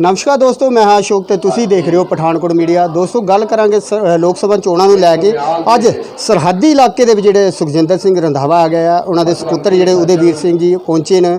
ਨਮਸਕਾਰ ਦੋਸਤੋ, ਮੈਂ ਹਾਂ ਅਸ਼ੋਕ ਤੇ ਤੁਸੀਂ ਦੇਖ ਰਹੇ ਹੋ ਪਠਾਨਕੋਟ ਮੀਡੀਆ। ਦੋਸਤੋ, ਗੱਲ ਕਰਾਂਗੇ ਸ- ਲੋਕ ਸਭਾ ਚੋਣਾਂ ਨੂੰ ਲੈ ਕੇ। ਅੱਜ ਸਰਹੱਦੀ ਇਲਾਕੇ ਦੇ ਵਿੱਚ ਜਿਹੜੇ ਸੁਖਜਿੰਦਰ ਸਿੰਘ ਰੰਧਾਵਾ ਆ ਗਏ ਆ, ਉਹਨਾਂ ਦੇ ਸੁਪੁੱਤਰ ਜਿਹੜੇ ਉਦੇਵੀਰ ਸਿੰਘ ਜੀ ਪਹੁੰਚੇ ਨੇ।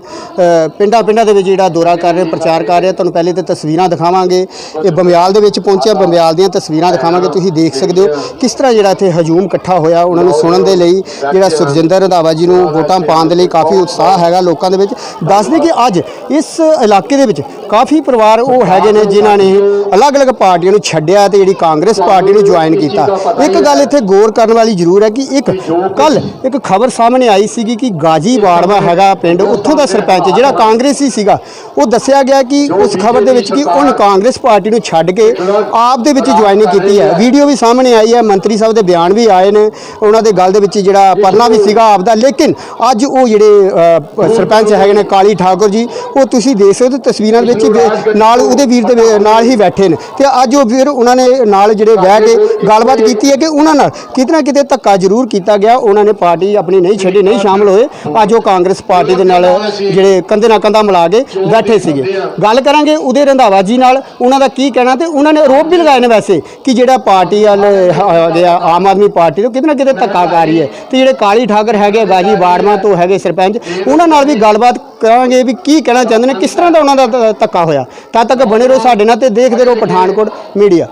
ਪਿੰਡਾਂ ਪਿੰਡਾਂ ਦੇ ਵਿੱਚ ਜਿਹੜਾ ਦੌਰਾ ਕਰ ਰਹੇ, ਪ੍ਰਚਾਰ ਕਰ ਰਹੇ, ਤੁਹਾਨੂੰ ਪਹਿਲੇ ਤੇ ਤਸਵੀਰਾਂ ਦਿਖਾਵਾਂਗੇ। ਇਹ ਬੰਬਿਆਲ ਦੇ ਵਿੱਚ ਪਹੁੰਚਿਆ ਬੰਬਿਆਲ ਦੀਆਂ ਤਸਵੀਰਾਂ ਦਿਖਾਵਾਂਗੇ, ਤੁਸੀਂ ਦੇਖ ਸਕਦੇ ਹੋ ਕਿਸ ਤਰ੍ਹਾਂ ਜਿਹੜਾ ਇੱਥੇ ਹਜੂਮ ਇਕੱਠਾ ਹੋਇਆ ਉਹਨਾਂ ਨੂੰ ਸੁਣਨ ਦੇ ਲਈ। ਜਿਹੜਾ ਸੁਖਜਿੰਦਰ ਰੰਧਾਵਾ ਜੀ ਨੂੰ ਵੋਟਾਂ ਪਾਉਣ ਦੇ ਲਈ ਕਾਫੀ ਉਤਸ਼ਾਹ ਹੈਗਾ ਲੋਕਾਂ ਦੇ ਵਿੱਚ। ਦੱਸਦੇ ਕਿ ਅੱਜ ਇਸ ਇਲਾਕੇ ਦੇ ਵਿੱਚ ਕਾਫੀ ਪਰਿਵਾਰ ਉਹ ਹੈਗੇ ਨੇ ਜਿਨ੍ਹਾਂ ਨੇ ਅਲੱਗ-ਅਲੱਗ ਪਾਰਟੀਆਂ ਨੂੰ ਛੱਡਿਆ ਤੇ ਜਿਹੜੀ ਕਾਂਗਰਸ ਪਾਰਟੀ ਨੂੰ ਜੁਆਇਨ ਕੀਤਾ। ਇੱਕ ਗੱਲ ਇੱਥੇ ਗੌਰ ਕਰਨ ਵਾਲੀ ਜ਼ਰੂਰ ਹੈ ਕਿ ਇੱਕ ਕੱਲ ਇੱਕ ਖਬਰ ਸਾਹਮਣੇ ਆਈ ਸੀਗੀ ਕਿ ਗਾਜੀ ਬਾੜਵਾ ਹੈਗਾ ਪਿੰਡ, ਉੱਥੋਂ ਦਾ ਸਰਪੰਚ ਜਿਹੜਾ ਕਾਂਗਰਸੀ ਸੀਗਾ, ਉਹ ਦੱਸਿਆ ਗਿਆ ਕਿ ਉਸ ਖਬਰ ਦੇ ਵਿੱਚ ਕਿ ਉਹਨ ਕਾਂਗਰਸ ਪਾਰਟੀ ਨੂੰ ਛੱਡ ਕੇ ਆਪ ਦੇ ਵਿੱਚ ਜੁਆਇਨਿੰਗ ਕੀਤੀ ਹੈ। ਵੀਡੀਓ ਵੀ ਸਾਹਮਣੇ ਆਈ ਹੈ, ਮੰਤਰੀ ਸਾਹਿਬ ਦੇ ਬਿਆਨ ਵੀ ਆਏ ਨੇ, ਉਹਨਾਂ ਦੇ ਗੱਲ ਦੇ ਵਿੱਚ ਜਿਹੜਾ ਪਰਨਾ ਵੀ ਸੀਗਾ ਆਪ ਦਾ। ਲੇਕਿਨ ਅੱਜ ਉਹ ਜਿਹੜੇ ਸਰਪੰਚ ਹੈਗੇ ਨੇ ਕਾਲੀ ਠਾਕੁਰ ਜੀ, ਉਹ ਤੁਸੀਂ ਦੇਖ ਸਕਦੇ ਹੋ ਤਸਵੀਰਾਂ ਦੇ ਵਿੱਚ ਨਾਲ ਉਹਦੇ ਵੀਰ ਦੇ ਨਾਲ ਹੀ ਬੈਠੇ ਨੇ। ਤੇ ਅੱਜ ਉਹ ਵੀਰ ਉਹਨਾਂ ਨੇ ਨਾਲ ਜਿਹੜੇ ਬਹਿ ਕੇ ਗੱਲਬਾਤ ਕੀਤੀ ਹੈ ਕਿ ਉਹਨਾਂ ਨਾਲ ਕਿਤੇ ਨਾ ਕਿਤੇ ਧੱਕਾ ਜ਼ਰੂਰ ਕੀਤਾ ਗਿਆ। ਉਹਨਾਂ ਨੇ ਪਾਰਟੀ ਆਪਣੀ ਨਹੀਂ ਛੱਡੀ, ਨਹੀਂ ਸ਼ਾਮਲ ਹੋਏ। ਅੱਜ ਉਹ ਕਾਂਗਰਸ ਪਾਰਟੀ ਦੇ ਨਾਲ ਜਿਹੜੇ ਕੰਧੇ ਨਾਲ ਕੰਧਾ ਮਿਲਾ ਕੇ ਬੈਠੇ ਸੀਗੇ। ਗੱਲ ਕਰਾਂਗੇ ਉਹਦੇ ਰੰਧਾਵਾ ਜੀ ਨਾਲ। ਉਹਨਾਂ ਦਾ ਕੀ ਕਹਿਣਾ ਤੇ ਉਹਨਾਂ ਨੇ ਆਰੋਪ ਵੀ ਲਗਾਏ ਨੇ ਵੈਸੇ ਕਿ ਜਿਹੜਾ ਪਾਰਟੀ ਵਾਲੇ ਆਮ ਆਦਮੀ ਪਾਰਟੀ ਤੋਂ ਕਿਤੇ ਨਾ ਕਿਤੇ ਧੱਕਾ ਕਰ ਰਹੀ ਹੈ। ਤੇ ਜਿਹੜੇ ਕਾਲੀ ਠਾਕਰ ਹੈਗੇ ਗਾਜੀ ਬਾੜਮਾ ਤੋਂ ਹੈਗੇ ਸਰਪੰਚ, ਉਹਨਾਂ ਨਾਲ ਵੀ ਗੱਲਬਾਤ ਕਰਾਂਗੇ ਵੀ ਕੀ ਕਹਿਣਾ ਚਾਹੁੰਦੇ ਨੇ, ਕਿਸ ਤਰ੍ਹਾਂ ਦਾ ਉਹਨਾਂ ਦਾ ਧੱਕਾ ਹੋਇਆ? ਤਦ ਤੱਕ ਬਣੇ ਰਹੋ ਸਾਡੇ ਨਾਲ ਤੇ ਦੇਖਦੇ ਰਹੋ ਪਠਾਨਕੋਟ ਮੀਡੀਆ।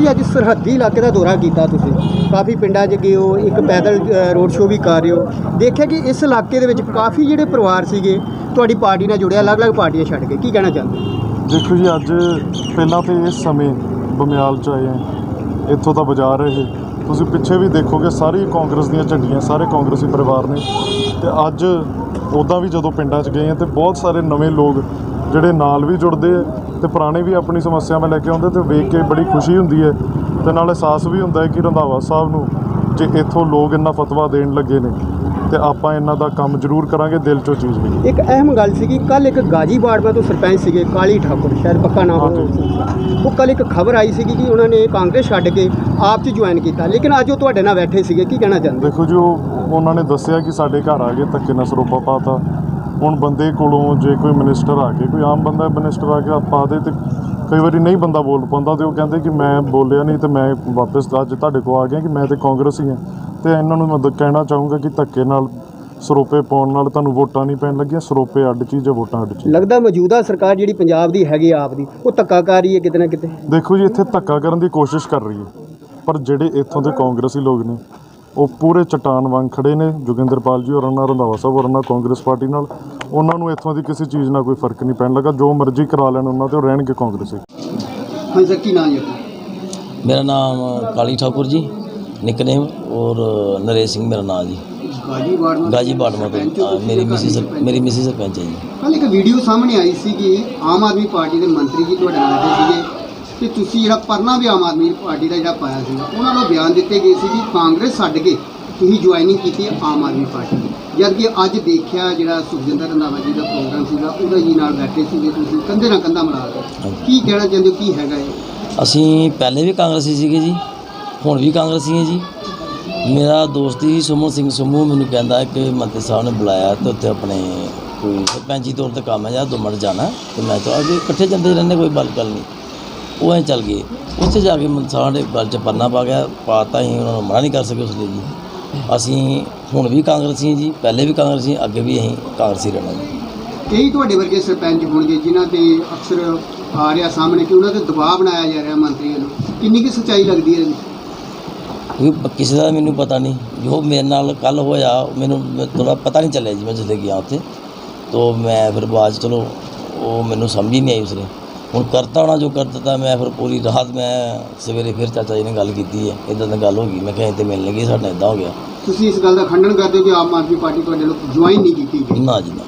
ਉਹਦੇ ਅੱਜ ਸਰਹੱਦੀ ਇਲਾਕੇ ਦਾ ਦੌਰਾ ਕੀਤਾ ਤੁਸੀਂ। ਕਾਫੀ ਪਿੰਡਾਂ 'ਚ ਗਏ ਹੋ, ਇੱਕ ਪੈਦਲ ਰੋਡ ਸ਼ੋਅ ਵੀ ਕਰ ਰਹੇ ਹੋ। ਦੇਖਿਆ ਕਿ ਇਸ ਇਲਾਕੇ ਦੇ ਵਿੱਚ ਕਾਫੀ ਜਿਹੜੇ ਪਰਿਵਾਰ ਸੀਗੇ, ਤੁਹਾਡੀ ਪਾਰਟੀ ਨਾਲ ਜੁੜਿਆ, ਅਲੱਗ-ਅਲੱਗ ਪਾਰਟੀਆਂ ਛੱਡ ਕੇ, ਕੀ ਕਹਿਣਾ ਚਾਹੁੰਦੇ ਦੇਖੋ ਜੀ, ਅੱਜ ਪਹਿਲਾਂ ਤੇ ਇਸ ਸਮੇਂ ਬਮਿਆਲ ਚ ਆਏ ਆ ਇੱਥੋਂ ਦਾ ਬਾਜ਼ਾਰ ਇਹ। ਤੁਸੀਂ ਪਿੱਛੇ ਵੀ ਦੇਖੋਗੇ, ਸਾਰੀ ਕਾਂਗਰਸ ਦੀਆਂ ਝੰਡੀਆਂ, ਸਾਰੇ ਕਾਂਗਰਸੀ ਪਰਿਵਾਰ ਨੇ। ਤੇ ਅੱਜ ਉੱਦਾਂ ਵੀ ਜਦੋਂ ਪਿੰਡਾਂ 'ਚ ਗਏ ਆ ਤੇ ਬਹੁਤ ਸਾਰੇ ਨਵੇਂ ਲੋਕ ਜਿਹੜੇ ਨਾਲ ਵੀ ਜੁੜਦੇ ਆ ਤੇ ਪੁਰਾਣੇ ਵੀ ਆਪਣੀ ਸਮੱਸਿਆਵਾਂ ਲੈ ਕੇ ਆਉਂਦੇ ਤੇ ਵੇਖ ਕੇ ਬੜੀ ਖੁਸ਼ੀ ਹੁੰਦੀ ਹੈ ਤੇ ਨਾਲ ਅਹਿਸਾਸ ਵੀ ਹੁੰਦਾ ਹੈ ਕਿ ਰੰਧਾਵਾ ਸਾਹਿਬ ਨੂੰ ਜੇ ਇੱਥੋਂ ਲੋਕ ਇੰਨਾ ਫਤਵਾ ਦੇਣ ਲੱਗੇ ਨੇ ਤੇ ਆਪਾਂ ਇਹਨਾਂ ਦਾ ਕੰਮ ਜ਼ਰੂਰ ਕਰਾਂਗੇ ਦਿਲ 'ਚੋਂ ਚੀਜ਼ ਵੀ ਇੱਕ ਅਹਿਮ ਗੱਲ ਸੀਗੀ ਕੱਲ ਇੱਕ ਗਾਜੀ ਬਾੜਵਾ ਤੋਂ ਸਰਪੰਚ ਸੀਗੇ ਕਾਲੀ ਠਾਕੁਰ ਸ਼ਾਇਦ ਪੱਕਾ ਨਾਮ ਹੋਵੇ ਉਹ ਕੱਲ ਇੱਕ ਖਬਰ ਆਈ ਸੀਗੀ ਕਿ ਉਹਨਾਂ ਨੇ ਕਾਂਗਰਸ ਛੱਡ ਕੇ ਆਪ 'ਚ ਜੁਆਇਨ ਕੀਤਾ। ਲੇਕਿਨ ਅੱਜ ਉਹ ਤੁਹਾਡੇ ਨਾਲ ਬੈਠੇ ਸੀਗੇ ਕੀ ਕਹਿਣਾ ਚਾਹੁੰਦੇ? ਦੇਖੋ ਜੀ ਉਹ ਉਹਨਾਂ ਨੇ ਦੱਸਿਆ ਕਿ ਸਾਡੇ ਘਰ ਆ ਕੇ ਧੱਕੇ ਨਾਲ ਸਰੋਪਾ ਪਾਤਾ। ਹੁਣ ਬੰਦੇ ਕੋਲੋਂ ਜੇ ਕੋਈ ਮਿਨਿਸਟਰ ਆ ਕੇ ਕੋਈ ਆਮ ਬੰਦਾ ਮਿਨਿਸਟਰ ਆ ਕੇ ਪਾ ਦੇ ਤੇ ਕਈ ਵਾਰੀ ਨਹੀਂ ਬੰਦਾ ਬੋਲ ਪਾਉਂਦਾ ਤੇ ਉਹ ਕਹਿੰਦੇ ਕਿ ਮੈਂ ਬੋਲਿਆ ਨਹੀਂ ਤੇ ਮੈਂ ਵਾਪਸ ਅੱਜ ਤੁਹਾਡੇ ਕੋਲ ਆ ਗਿਆ ਕਿ ਮੈਂ ਤੇ ਕਾਂਗਰਸ ਹੀ ਹਾਂ। ਤੇ ਇਹਨਾਂ ਨੂੰ ਮੈਂ ਕਹਿਣਾ ਚਾਹੂੰਗਾ ਕਿ ਧੱਕੇ ਨਾਲ ਸਰੋਪੇ ਪਾਉਣ ਨਾਲ ਤੁਹਾਨੂੰ ਵੋਟਾਂ ਨਹੀਂ ਪੈਣ ਲੱਗੀਆਂ ਸਰੋਪੇ ਅੱਡ ਚੀਜ਼ ਹੈ ਵੋਟਾਂ ਅੱਡ ਚੀਜ਼। ਲੱਗਦਾ ਮੌਜੂਦਾ ਸਰਕਾਰ ਜਿਹੜੀ ਪੰਜਾਬ ਦੀ ਹੈਗੀ ਆਪ ਦੀ ਉਹ ਧੱਕਾ ਕਰ ਰਹੀ ਹੈ ਕਿਤੇ ਨਾ ਕਿਤੇ। ਦੇਖੋ ਜੀ ਇੱਥੇ ਧੱਕਾ ਕਰਨ ਦੀ ਕੋਸ਼ਿਸ਼ ਕਰ ਰਹੀ ਹੈ ਪਰ ਜਿਹੜੇ ਇੱਥੋਂ ਦੇ ਕਾਂਗਰਸੀ ਲੋਕ ਨੇ ਉਹ ਪੂਰੇ ਚਟਾਨ ਵਾਂਗ ਖੜੇ ਨੇ ਜੋਗਿੰਦਰਪਾਲ ਜੀ ਹੋਰਾਂ ਨਾਲ ਰੰਧਾਵਾ ਸਾਹਿਬ ਹੋਰਾਂ ਨਾਲ ਕਾਂਗਰਸ ਪਾਰਟੀ ਨਾਲ। ਉਹਨਾਂ ਨੂੰ ਇੱਥੋਂ ਦੀ ਕਿਸੇ ਚੀਜ਼ ਨਾਲ ਕੋਈ ਫ਼ਰਕ ਨਹੀਂ ਪੈਣ ਲੱਗਾ। ਜੋ ਮਰਜ਼ੀ ਕਰਾ ਲੈਣ ਉਹਨਾਂ ਤੇ ਉਹ ਰਹਿਣਗੇ ਕਾਂਗਰਸੀ ਹਾਂ ਸਰ ਕੀ ਨਾਮ ਹੈ ਮੇਰਾ ਨਾਮ ਕਾਲੀ ਠਾਕੁਰ ਜੀ ਨਿਕਨੇਮ ਔਰ ਨਰੇਸ਼ ਸਿੰਘ ਮੇਰਾ ਨਾਮ ਜੀ। ਗਾਜੀ ਅ, ਮੇਰੀ ਮਿਸਿਸ ਮੇਰੀ ਮਿਸਿਸ ਸਰਪੰਚ ਹੈ ਜੀ। ਕੱਲ ਇੱਕ ਵੀਡੀਓ ਸਾਹਮਣੇ ਆਈ ਸੀ ਕਿ ਆਮ ਆਦਮੀ ਪਾਰਟੀ ਦੇ ਮੰਤਰੀ ਜੀ ਤੁਹਾਡੇ ਨਾਲ ਸੀਗੇ। ਕਿ ਤੁਸੀਂ ਜਿਹੜਾ ਪਰਨਾ ਵੀ ਆਮ ਆਦਮੀ ਪਾਰਟੀ ਦਾ ਜਿਹੜਾ ਪਾਇਆ ਸੀਗਾ ਉਹਨਾਂ ਨੂੰ ਬਿਆਨ ਦਿੱਤੇ ਗਏ ਸੀ ਕਿ ਕਾਂਗਰਸ ਛੱਡ ਕੇ ਤੁਸੀਂ ਜੁਆਇਨਿੰਗ ਕੀਤੀ ਹੈ ਆਮ ਆਦਮੀ ਪਾਰਟੀ ਦੀ। ਜਦ ਕਿ ਅੱਜ ਦੇਖਿਆ ਜਿਹੜਾ ਸੁਖਜਿੰਦਰ ਰੰਧਾਵਾ ਜੀ ਦਾ ਪ੍ਰੋਗਰਾਮ ਸੀਗਾ ਉਹਦਾ ਜੀ ਨਾਲ ਬੈਠੇ ਸੀਗੇ ਤੁਸੀਂ ਕੰਧੇ ਨਾਲ ਕੰਧਾ ਮਿਲਾ ਕੇ। ਕੀ ਕਹਿਣਾ ਚਾਹੁੰਦੇ ਹੋ ਕੀ ਹੈਗਾ ਇਹ? ਅਸੀਂ ਪਹਿਲੇ ਵੀ ਕਾਂਗਰਸੀ ਸੀਗੇ ਜੀ ਹੁਣ ਵੀ ਕਾਂਗਰਸੀ ਹਾਂ ਜੀ। ਮੇਰਾ ਦੋਸਤ ਹੀ ਸੁਮਨ ਸਿੰਘ ਸਮੂਹ ਮੈਨੂੰ ਕਹਿੰਦਾ ਕਿ ਮੰਤਰੀ ਸਾਹਿਬ ਨੇ ਬੁਲਾਇਆ ਤੇ ਉੱਥੇ ਆਪਣੇ ਕੋਈ ਸਰਪੰਚੀ ਤੌਰ ਤੇ ਕੰਮ ਹੈ ਜਾਂ ਦੋ ਮਿੰਟ ਜਾਣਾ ਤੇ ਮੈਂ ਤਾਂ ਅੱਗੇ ਇਕੱਠੇ ਜਾਂਦੇ ਰਹਿੰਦੇ ਕੋਈ ਬਲ ਗੱਲ ਨਹੀਂ। ਉਹ ਐਂ ਚੱਲ ਗਏ। ਉੱਥੇ ਜਾ ਕੇ ਮੰਤਰੀ ਸਾਹਿਬ ਨੇ ਗੱਲ 'ਚ ਪਰਨਾ ਪਾ ਗਿਆ। ਪਾਤਾ ਹੀ ਉਹਨਾਂ ਨੂੰ ਮਨਾ ਨਹੀਂ ਕਰ ਸਕੇ ਉਸ ਲਈ ਜੀ। ਅਸੀਂ ਹੁਣ ਵੀ ਕਾਂਗਰਸੀ ਹਾਂ ਜੀ ਪਹਿਲੇ ਵੀ ਕਾਂਗਰਸੀ ਅੱਗੇ ਵੀ ਅਸੀਂ ਕਾਂਗਰਸੀ ਰਹਿਣਾ ਜੀ। ਕਈ ਤੁਹਾਡੇ ਵਰਗੇ ਸਰਪੰਚ ਹੋਣਗੇ ਜਿਨ੍ਹਾਂ ਤੇ ਅਕਸਰ ਆ ਰਿਹਾ ਸਾਹਮਣੇ ਕਿ ਉਹਨਾਂ ਤੇ ਦਬਾਅ ਬਣਾਇਆ ਜਾ ਰਿਹਾ ਮੰਤਰੀਆਂ ਨੂੰ। ਕਿੰਨੀ ਕੁ ਸੱਚਾਈ ਲੱਗਦੀ ਹੈ? ਕਿਉਂਕਿ ਪ- ਕਿਸੇ ਦਾ ਮੈਨੂੰ ਪਤਾ ਨਹੀਂ। ਜੋ ਮੇਰੇ ਨਾਲ ਕੱਲ ਹੋਇਆ ਮੈਨੂੰ ਥੋੜਾ ਪਤਾ ਨਹੀਂ ਚੱਲਿਆ ਜੀ ਮੈਂ ਜਦੋਂ ਗਿਆ ਉੱਥੇ। ਤੋ ਮੈਂ ਫਿਰ ਬਾਅਦ ਚਲੋ ਉਹ ਮੈਨੂੰ ਸਮਝ ਹੀ ਨਹੀਂ ਆਈ ਉਸਨੇ। ਹੁਣ ਕਰਤਾ ਹੋਣਾ ਜੋ ਕਰ ਦਿੱਤਾ ਮੈਂ ਫਿਰ ਪੂਰੀ ਰਾਤ ਮੈਂ ਸਵੇਰੇ ਫਿਰ ਚਾਚਾ ਜੀ ਨੇ ਗੱਲ ਕੀਤੀ ਹੈ। ਇਦਾਂ ਦੀ ਗੱਲ ਹੋ ਗਈ। ਮੈਂ ਕਿਹਾ ਇੱਥੇ ਮਿਲਣ ਲੱਗੀ ਸਾਡਾ ਇਦਾਂ ਹੋ ਗਿਆ। ਤੁਸੀਂ ਇਸ ਗੱਲ ਦਾ ਖੰਡਨ ਕਰਦੇ ਹੋ ਕਿ ਆਮ ਆਦਮੀ ਪਾਰਟੀ ਤੁਹਾਡੇ ਲੋਕ ਜੁਆਇਨ ਨਹੀਂ ਕੀਤੀ ਗਈ? ਨਾ ਜੀ ਨਾ।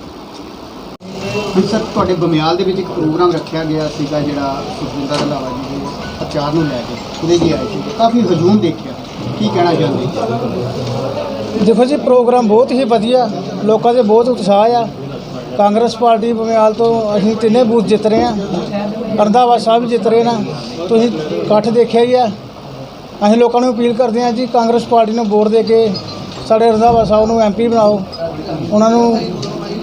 ਹੁਣ ਸਰ ਤੁਹਾਡੇ ਬਮਿਆਲ ਦੇ ਵਿੱਚ ਇੱਕ ਪ੍ਰੋਗਰਾਮ ਰੱਖਿਆ ਗਿਆ ਸੀਗਾ ਜਿਹੜਾ ਸੁਖਵਿੰਦਰ ਰੰਧਾਵਾ ਜੀ ਦੇ ਪ੍ਰਚਾਰ ਨੂੰ ਲੈ ਕੇ ਉਹਦੇ ਜੀ ਆਏ ਸੀ ਕਾਫੀ ਹਜੂਮ ਦੇਖਿਆ। ਕੀ ਕਹਿਣਾ ਚਾਹੁੰਦੇ ਦੇਖੋ ਜੀ ਪ੍ਰੋਗਰਾਮ ਬਹੁਤ ਹੀ ਵਧੀਆ। ਲੋਕਾਂ ਦੇ ਬਹੁਤ ਉਤਸ਼ਾਹ ਆ। ਕਾਂਗਰਸ ਪਾਰਟੀ ਬਮਿਆਲ ਤੋਂ ਅਸੀਂ ਤਿੰਨੇ ਬੂਥ ਜਿੱਤ ਰਹੇ ਆ ਰੰਧਾਵਾ ਸਾਹਿਬ ਜਿੱਤ ਰਹੇ ਨਾ। ਤੁਸੀਂ ਇਕੱਠ ਦੇਖਿਆ ਹੀ ਆ ਅਸੀਂ ਲੋਕਾਂ ਨੂੰ ਅਪੀਲ ਕਰਦੇ ਹਾਂ ਜੀ ਕਾਂਗਰਸ ਪਾਰਟੀ ਨੂੰ ਵੋਟ ਦੇ ਕੇ ਸਾਡੇ ਰੰਧਾਵਾ ਸਾਹਿਬ ਨੂੰ ਐਮਪੀ ਬਣਾਓ। ਉਹਨਾਂ ਨੂੰ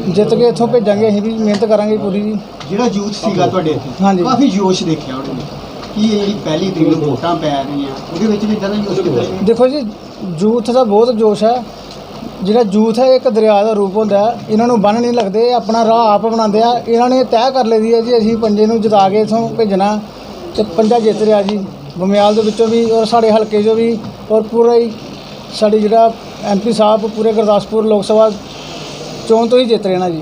ਜਿੱਤ ਕੇ ਇੱਥੋਂ ਭੇਜਾਂਗੇ। ਅਸੀਂ ਵੀ ਮਿਹਨਤ ਕਰਾਂਗੇ ਪੂਰੀ ਜੀ। ਜਿਹੜਾ ਯੂਥ ਸੀਗਾ ਤੁਹਾਡੇ ਇੱਥੇ ਹਾਂਜੀ। ਕਾਫੀ ਜੋਸ਼ ਦੇਖਿਆ ਉਹਦੇ ਵਿੱਚ ਕੀ ਇਹ ਜਿਹੜੀ ਪਹਿਲੀ ਤਰੀਕ ਨੂੰ ਵੋਟਾਂ ਪੈ ਰਹੀਆਂ ਉਹਦੇ ਵਿੱਚ ਵੀ ਇਦਾਂ ਦਾ ਜੋਸ਼ ਕਿੱਦਾਂ ਹੈ? ਦੇਖੋ ਜੀ ਯੂਥ ਦਾ ਬਹੁਤ ਜੋਸ਼ ਹੈ। ਜਿਹੜਾ ਯੂਥ ਹੈ ਇਹ ਇੱਕ ਦਰਿਆ ਦਾ ਰੂਪ ਹੁੰਦਾ ਹੈ, ਇਹਨਾਂ ਨੂੰ ਬੰਨ ਨਹੀਂ ਲੱਗਦੇ ਇਹ ਆਪਣਾ ਰਾਹ ਆਪ ਬਣਾਉਂਦੇ ਆ। ਇਹਨਾਂ ਨੇ ਤੈਅ ਕਰ ਲਈ ਦੀ ਹੈ ਜੀ, ਅਸੀਂ ਪੰਜੇ ਨੂੰ ਜਿਤਾ ਕੇ ਇਥੋਂ ਭੇਜਣਾ ਤੇ ਪੰਜਾ ਜਿੱਤ ਰਿਹਾ ਜੀ। ਬਮਿਆਲ ਦੇ ਵਿੱਚੋਂ ਵੀ ਔਰ ਸਾਡੇ ਹਲਕੇ 'ਚੋਂ ਵੀ ਔਰ ਪੂਰਾ ਹੀ ਸਾਡੀ ਜਿਹੜਾ ਐਮਪੀ ਸਾਹਿਬ, ਪੂਰੇ ਗੁਰਦਾਸਪੁਰ ਲੋਕ ਸਭਾ ਚੋਣ ਤੋਂ ਹੀ ਜਿੱਤ ਰਹੇ ਨਾ ਜੀ।